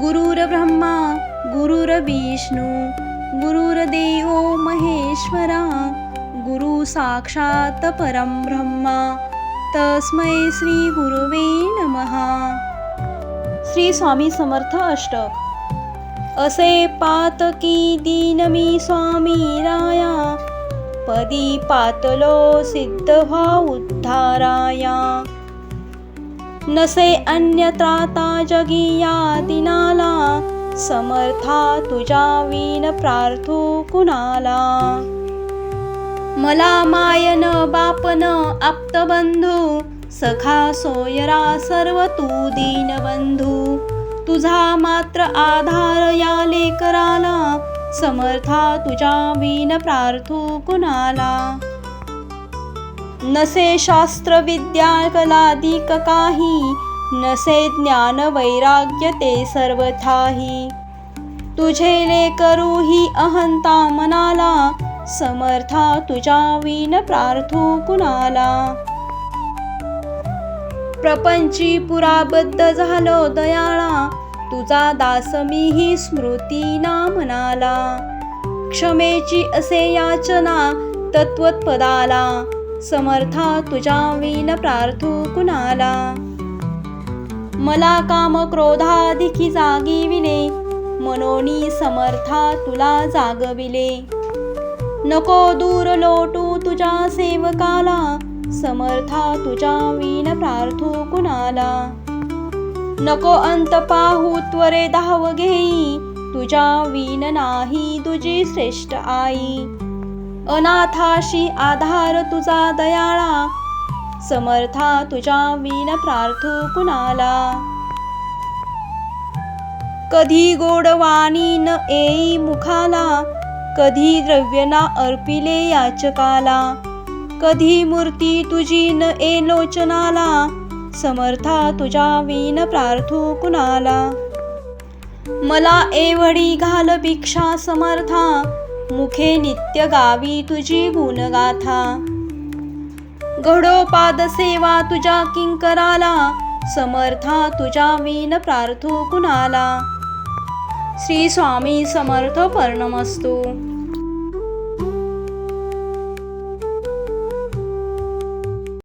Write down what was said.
गुरुर्ब्रह्मा गुरुर्विष्णू गुरुर्देव महेश्वरा गुरु साक्षात परम ब्रह्मा तस्मै श्री गुरुवे नमः. श्री स्वामी समर्थ अष्टक असे पातकी दीन मी स्वामी राया पदी पातलो सिद्ध उद्धाराया. नसे अन्यत्राता जगी या दिनाला समर्था तुझ्या विन प्रार्थू कुणाला? मला मायन बापन आप्तबंधू सखा सोयरा सर्व तू दीनबंधू तुझा मात्र आधार या लेकराला समर्था तुझ्या विन प्रार्थू कुणाला? नसे शास्त्र विद्या कलाधिक काही नसे ज्ञान वैराग्य ते सर्वथाही. तुझे लेकरू ही अहंता मनाला समर्था तुझ्या विन प्रार्थू कुणाला. प्रपंची पुराबद्ध झालो दयाळा तुझा दास मीही स्मृती ना म्हणाला. क्षमेची असे याचना तत्वत्पदाला समर्था तुझ्या विन प्रार्थू कुणाला? मला काम क्रोधाधिकी जागिविले मनोनी समर्था तुला जागविले. नको दूर लोटू तुझ्या सेवकाला समर्था तुझ्या विन प्रार्थू कुणाला? नको अंत पाहू त्वरे धाव घेई तुझ्या विन नाही तुझी श्रेष्ठ आई. अनाथाशी आधार तुझा दयाळा समर्था तुझ्या विन प्रार्थू कुणाला कधी गोडवाणी न येई मुखाला कधी द्रव्यना अर्पिले याचकाला. कधी मूर्ती तुझी न ए लोचनाला समर्था तुझ्या विन प्रार्थू कुणाला मला एवढी घाल भिक्षा समर्था मुखे नित्य गावी तुझी गुणगाथा. घडोपाद सेवा तुझ्या किंकराला समर्था तुझ्या वीन प्रार्थू कुणाला? श्री स्वामी समर्थ पर्णमस्तू